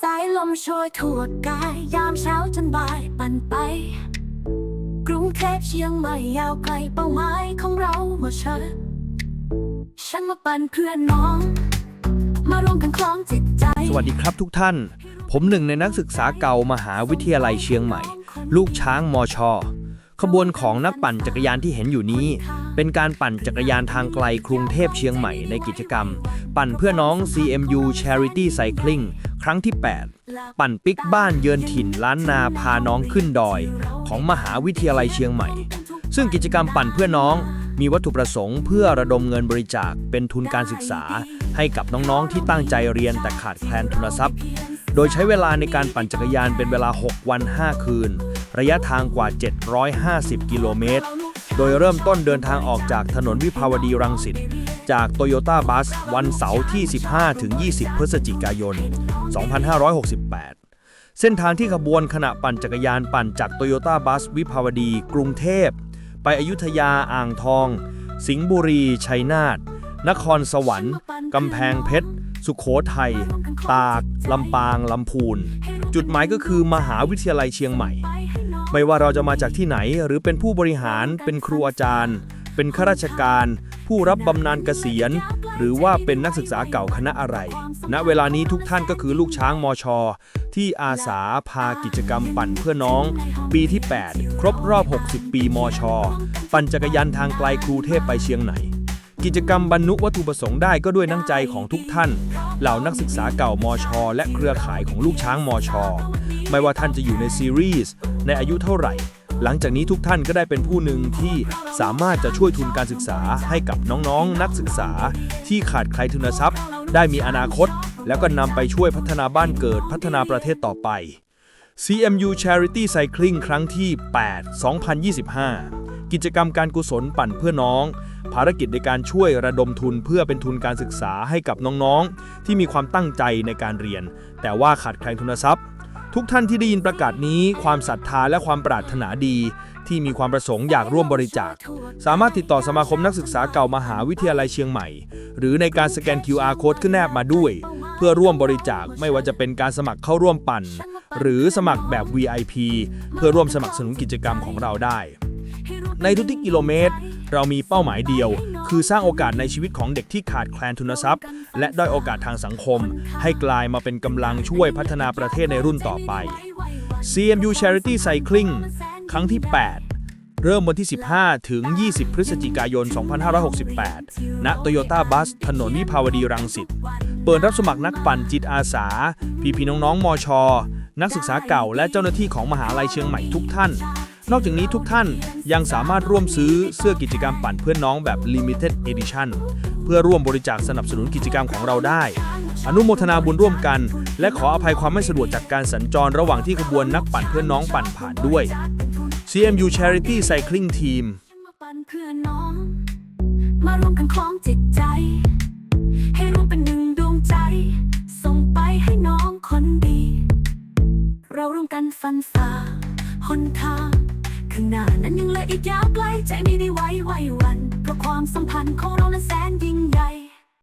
สายลมโชยทั่วกาย ยามเช้าจนบ่ายปั่นไป กรุงเทพเชียงใหม่ยาวไกลเป้าหมายของเราเมื่อเช้าฉันมาปั่นเพื่อนน้อง มารวมกันคล้องจิตใจ สวัสดีครับทุกท่าน ผมหนึ่งในนักศึกษาเก่ามหาวิทยาลัยเชียงใหม่ ลูกช้างมอชอขบวนของนักปั่นจักรยานที่เห็นอยู่นี้ เป็นการปั่นจักรยานทางไกลกรุงเทพเชียงใหม่ในกิจกรรม ปั่นเพื่อน้อง CMU Charity Cycling ครั้งที่ 8 ปั่นปิกบ้านเยือนถิ่นล้านนาพาน้องขึ้นดอย ของมหาวิทยาลัยเชียงใหม่ ซึ่งกิจกรรมปั่นเพื่อน้องมีวัตถุประสงค์เพื่อระดมเงินบริจาคเป็นทุนการศึกษา ให้กับน้องๆที่ตั้งใจเรียนแต่ขาดแคลนทุนทรัพย์ โดยใช้เวลาในการปั่นจักรยานเป็นเวลา 6 วัน 5 คืน ระยะทางกว่า 750 กิโลเมตร โดยเริ่มต้นเดินทางออกจากถนนวิภาวดีรังสิตจากโตโยต้าบัสวันเสาร์ที่ 15-20 พฤศจิกายน 2568 เส้นทางที่ขบวนขณะปั่นจักรยานปั่นจากโตโยต้าบัสวิภาวดี กรุงเทพ ไปอยุธยาอ่างทอง สิงห์บุรี ชัยนาท นครสวรรค์ กำแพงเพชร สุขโขทัย ตาก ลำปาง ลำพูน จุดหมายก็คือมหาวิทยาลัยเชียงใหม่ ไม่ว่าเราจะมาจากที่ไหนหรือเป็นผู้บริหาร เป็นครูอาจารย์ เป็นข้าราชการ ผู้รับบำนาญเกษียณ หรือว่าเป็นนักศึกษาเก่าคณะอะไร ณเวลานี้ทุกท่านก็คือลูกช้างมอชอที่อาสาพากิจกรรมปั่นเพื่อน้อง ปีที่ 8 ครบรอบ 60 ปีมอชอปั่นจักรยานทางไกลกรุงเทพไปเชียงใหม่ กิจกรรมบรรลุวัตถุประสงค์ได้ก็ด้วยน้ำใจของทุกท่าน เหล่านักศึกษาเก่ามอชอและเครือข่ายของลูกช้างมอชอไม่ว่าท่านจะอยู่ในซีรีส์ในอายุเท่าไหร่ หลังจากนี้ทุกท่านก็ได้เป็นผู้หนึ่งที่สามารถจะช่วยทุนการศึกษาให้กับน้องๆ นักศึกษาที่ขาดใครทุนทรัพย์ ได้มีอนาคต แล้วก็นำไปช่วยพัฒนาบ้านเกิดพัฒนาประเทศต่อไป CMU Charity Cycling ครั้งที่ 8 2025 กิจกรรมการกุศลปั่นเพื่อน้อง ภารกิจในการช่วยระดมทุนเพื่อเป็นทุนการศึกษาให้กับน้องๆ ที่มีความตั้งใจในการเรียน แต่ว่าขาดแคลนทุนทรัพย์ ทุกท่านที่ได้ยินประกาศนี้ ความศรัทธาและความปรารถนาดี ที่มีความประสงค์อยากร่วมบริจาค สามารถติดต่อสมาคมนักศึกษาเก่ามหาวิทยาลัยเชียงใหม่ หรือในการสแกน QR code ขึ้นแนบมาด้วย เพื่อร่วมบริจาคไม่ว่าจะเป็นการสมัครเข้าร่วมปั่น หรือสมัครแบบ VIP เพื่อร่วมสมัครสนุนกิจกรรมของเราได้ ในทุกๆกิโลเมตร เรามีเป้าหมายเดียว คือสร้างโอกาสในชีวิตของเด็กที่ขาดแคลนทุนทรัพย์ และด้อยโอกาสทางสังคม ให้กลายมาเป็นกำลังช่วยพัฒนาประเทศในรุ่นต่อไป CMU Charity Cycling ครั้งที่ 8 เริ่มวันที่ 15 ถึง 20 พฤศจิกายน 2568 ณโตโยต้าบัส ถนนวิภาวดีรังสิต เปิดรับสมัครนักปั่นจิตอาสา พี่พี่น้องๆ มช นักศึกษาเก่าและเจ้าหน้าที่ของมหาลัยเชียงใหม่ทุกท่าน นอกจากนี้ทุกท่านยังสามารถร่วมซื้อเสื้อกิจกรรมปั่นเพื่อนน้องแบบ Limited Edition เพื่อร่วมบริจาคสนับสนุนกิจกรรมของเราได้ อนุโมทนาบุญร่วมกัน และขออภัยความไม่สะดวกจากการสัญจรระหว่างที่ขบวนนักปั่นเพื่อนน้องปั่นผ่านด้วย CMU Charity Cycling Team มาปั่วมกันคล้องจิตใจ ให้รวมเป็น ข้างหน้านั้นยังเหลืออีกยาวไกลใจไม่ได้ไว้ไว้วัน เพราะความสัมพันธ์ของเรานั้นแสนยิ่งใหญ่